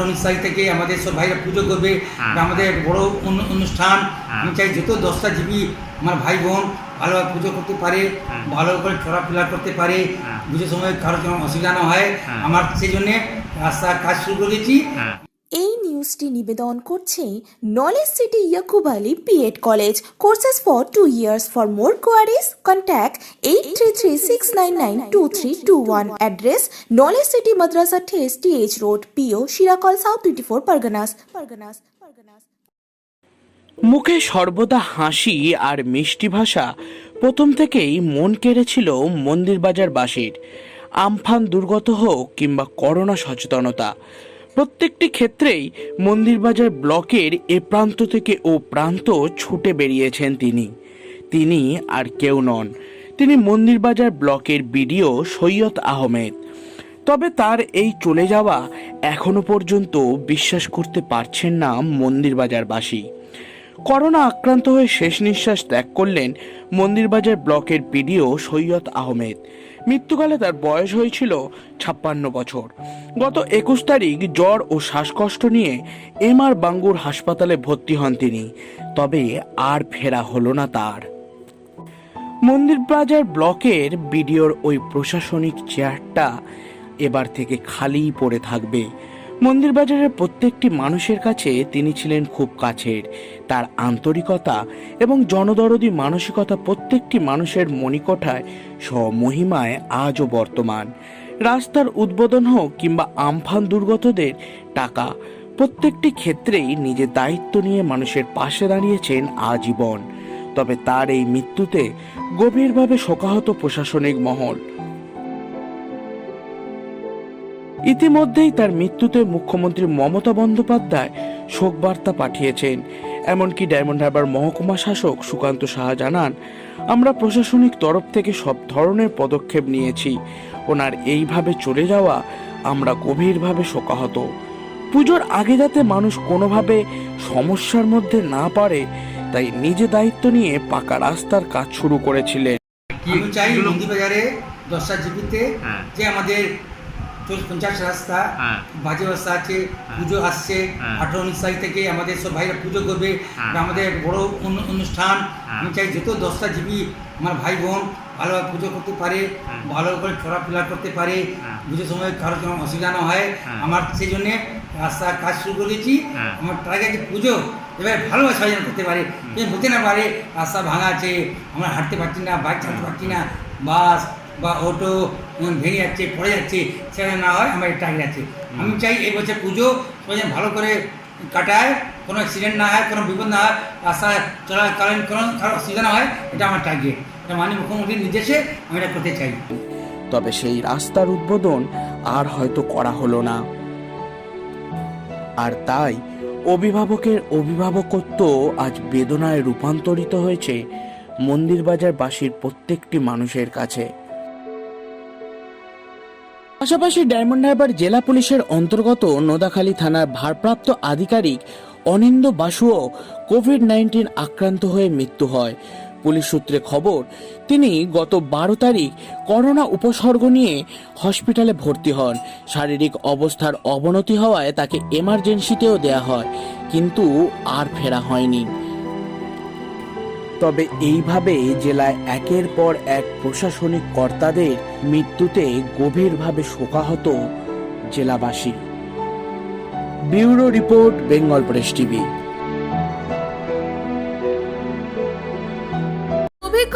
উনিশ থেকে আমাদের সব ভাইরা পুজো করবে হ্যাঁ। আমাদের বড় অনুষ্ঠান হ্যাঁ। আমি চাই যত দশটা জীবি আমার ভাই বোন ভালোভাবে পুজো করতে পারে হ্যাঁ। ভালো করে চলাফেরা করতে পারে। পুজোর সময় কারোর কোনো অসুবিধা না হয়। আমার সেই জন্যে রাস্তার কাজ শুরু করে দিয়েছি হ্যাঁ এই নিউজটি নিবেদন করছে knowledge city Yakub Ali B Ed college courses for two years for more queries contact eight three three six nine nine two three two one address knowledge city মাদ্রাসা ঠেস T H road P O Shirakol south twenty four Parganas Parganas Parganas মুখে সর্বদা হাসি আর মিষ্টি ভাষা। প্রথম থেকেই মন কেড়েছিল Mandirbazar বাসীর Amphan দুর্গত হোক কিংবা করোনা সচেতনতা। প্রত্যেকটি ক্ষেত্রেই মন্দিরবাজার ব্লকের এ প্রান্ত থেকে ও প্রান্ত ছুটে বেরিয়েছেন তিনি। তিনি আর কেউ নন। তিনি মন্দিরবাজার ব্লকের বিডিও সৈয়দ আহমেদ। তবে তার এই চলে যাওয়া এখনও পর্যন্ত বিশ্বাস করতে পারছেন না মন্দিরবাজারবাসী। করোনা আক্রান্ত হয়ে শেষ নিঃশ্বাস ত্যাগ করলেন মন্দিরবাজার ব্লকের পিডিও সৈয়দ আহমেদ। মৃত্যুকালে তার বয়স হয়েছিল ছাপ্পান্ন বছর। গত একুশ তারিখ জ্বর ও শ্বাসকষ্ট নিয়ে এম আর বাঙ্গুর হাসপাতালে ভর্তি হন তিনি। তবে আর ফেরা হলো না তার। মন্দিরবাজার ব্লকের বিডিওর ওই প্রশাসনিক চেয়ারটা এবার থেকে খালিই পড়ে থাকবে। মন্দিরবাজারের প্রত্যেকটি মানুষের কাছে তিনি ছিলেন খুব কাছের। তার আন্তরিকতা এবং জনদরদি মানসিকতা প্রত্যেকটি মানুষের মণিকোঠায় স্বমহিমায় আজও বর্তমান। রাস্তার উদ্বোধন হোক কিংবা আমফান দুর্গতদের টাকা, প্রত্যেকটি ক্ষেত্রেই নিজের দায়িত্ব নিয়ে মানুষের পাশে দাঁড়িয়েছেন আজীবন। তবে তার এই মৃত্যুতে গভীরভাবে শোকাহত প্রশাসনিক মহল। ইতিমধ্যেই তার মৃত্যুতে মুখ্যমন্ত্রী মমতা বন্দ্যোপাধ্যায় শোকবার্তা পাঠিয়েছেন। এমনকি ডায়মন্ড হারবার মহকুমা শাসক সুকান্ত সাহা জানান আমরা প্রশাসনিক তরফ থেকে সব ধরনের পদক্ষেপ নিয়েছি। ওনার এইভাবে চলে যাওয়া আমরা গভীরভাবে শোকাহত। পুজোর আগে যাতে মানুষ কোনোভাবে সমস্যার মধ্যে না পারে তাই নিজে দায়িত্ব নিয়ে পাকা রাস্তার কাজ শুরু করেছিলেন। আমি চাই নন্দীবাজারে দশটা জিপিতে হ্যাঁ। যে আমাদের পঞ্চাশ রাস্তা হ্যাঁ। বাজে রাস্তা আছে পুজো আসছে হ্যাঁ। আঠারো উনিশ তারিখ থেকে আমাদের সব ভাইরা পুজো করবে হ্যাঁ। আমাদের বড় অনুষ্ঠান হ্যাঁ। আমি চাই যত দশটা জীবী আমার ভাই বোন ভালোভাবে পুজো করতে পারে হ্যাঁ। ভালো করে চলাফেরা করতে পারে হ্যাঁ। পুজোর সময় কারোর কোনো অসুবিধা না হয় হ্যাঁ। আমার সেই জন্যে রাস্তার কাজ শুরু করে হ্যাঁ। আমার টার্গেট পুজো এবার ভালোভাবে সাজানো করতে পারে বলতে না পারে রাস্তা ভাঙা আছে আমরা হাঁটতে পারছি না বাইক চালাতে পারছি না বাস বা অটো ভেঙে যাচ্ছে পড়ে যাচ্ছে সেটা না হয় আমার টার্গেট আছে। আমি চাই এই বছর পুজো সবাই ভালো করে কাটায় কোনো অ্যাক্সিডেন্ট না হয় কোনো বিপদ না হয় রাস্তা চলাকালীন কোনো কারও অসুবিধা না হয় এটা আমার টার্গেট এটা মাননীয় মুখ্যমন্ত্রীর নির্দেশে আমি এটা করতে চাই। তবে সেই রাস্তার উদ্বোধন আর হয়তো করা হলো না। আর তাই অভিভাবকের অভিভাবকত্ব আজ বেদনায় রূপান্তরিত হয়েছে মন্দিরবাজারবাসীর প্রত্যেকটি মানুষের কাছে। পাশাপাশি ডায়মন্ড হারবার জেলা পুলিশের অন্তর্গত নোদাখালী থানার ভারপ্রাপ্ত আধিকারিক অনিন্দ বাসুও কোভিড নাইন্টিন আক্রান্ত হয়ে মৃত্যু হয়। পুলিশ সূত্রে খবর, তিনি গত বারো তারিখ করোনা উপসর্গ নিয়ে হসপিটালে ভর্তি হন। শারীরিক অবস্থার অবনতি হওয়ায় তাকে এমার্জেন্সিতেও দেয়া হয়, কিন্তু আর ফেরা হয়নি। তবে এইভাবে জেলায় একের পর এক প্রশাসনিক কর্তাদের মৃত্যুতে গভীরভাবে শোকাহত জেলাবাসী। Bureau report, Bengal press TV.